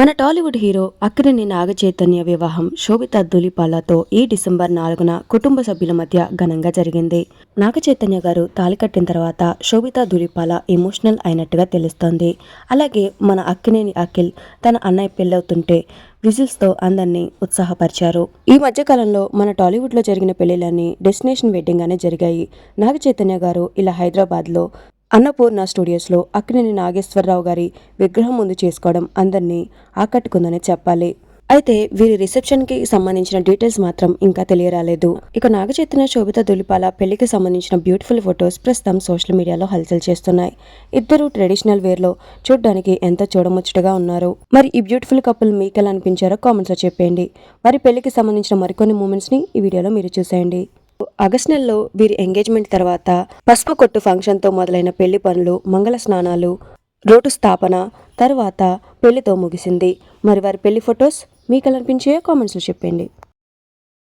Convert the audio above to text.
మన టాలీవుడ్ హీరో అక్కినేని నాగచైతన్య వివాహం శోభిత దులిపాలతో ఈ డిసెంబర్ నాలుగున కుటుంబ సభ్యుల మధ్య ఘనంగా జరిగింది. నాగచైతన్య గారు తాలి కట్టిన తర్వాత శోభిత దులిపాల ఎమోషనల్ అయినట్టుగా తెలుస్తోంది. అలాగే మన అక్కినేని అఖిల్ తన అన్నయ్య పెళ్ళవుతుంటే విజిల్స్తో అందరినీ ఉత్సాహపరిచారు. ఈ మధ్య కాలంలో మన టాలీవుడ్లో జరిగిన పెళ్ళిలన్నీ డెస్టినేషన్ వెడ్డింగ్ అనే జరిగాయి. నాగ చైతన్య గారు ఇలా హైదరాబాద్లో అన్నపూర్ణ స్టూడియోస్లో అక్కినేని నాగేశ్వరరావు గారి విగ్రహం ముందు చేసుకోవడం అందరినీ ఆకట్టుకుందని చెప్పాలి. అయితే వీరి రిసెప్షన్కి సంబంధించిన డీటెయిల్స్ మాత్రం ఇంకా తెలియరాలేదు. ఇక నాగచైతన్య శోభిత దులిపాల పెళ్ళికి సంబంధించిన బ్యూటిఫుల్ ఫొటోస్ ప్రస్తుతం సోషల్ మీడియాలో హల్చల్ చేస్తున్నాయి. ఇద్దరు ట్రెడిషనల్ వేర్లో చూడడానికి ఎంత చూడముచ్చటగా ఉన్నారు. మరి ఈ బ్యూటిఫుల్ కపుల్ మీకు ఎలా అనిపించారో కామెంట్స్లో చెప్పేయండి. మరి పెళ్ళికి సంబంధించిన మరికొన్ని మూమెంట్స్ని ఈ వీడియోలో మీరు చూసేయండి. ఆగస్ట్ నెలలో వీరి ఎంగేజ్మెంట్ తర్వాత పసుపు కొట్టు ఫంక్షన్తో మొదలైన పెళ్ళి పనులు మంగళ స్నానాలు రోడ్డు స్థాపన తర్వాత పెళ్ళితో ముగిసింది. మరి వారి పెళ్ళి ఫొటోస్ మీకు అనిపించే కామెంట్స్లో చెప్పండి.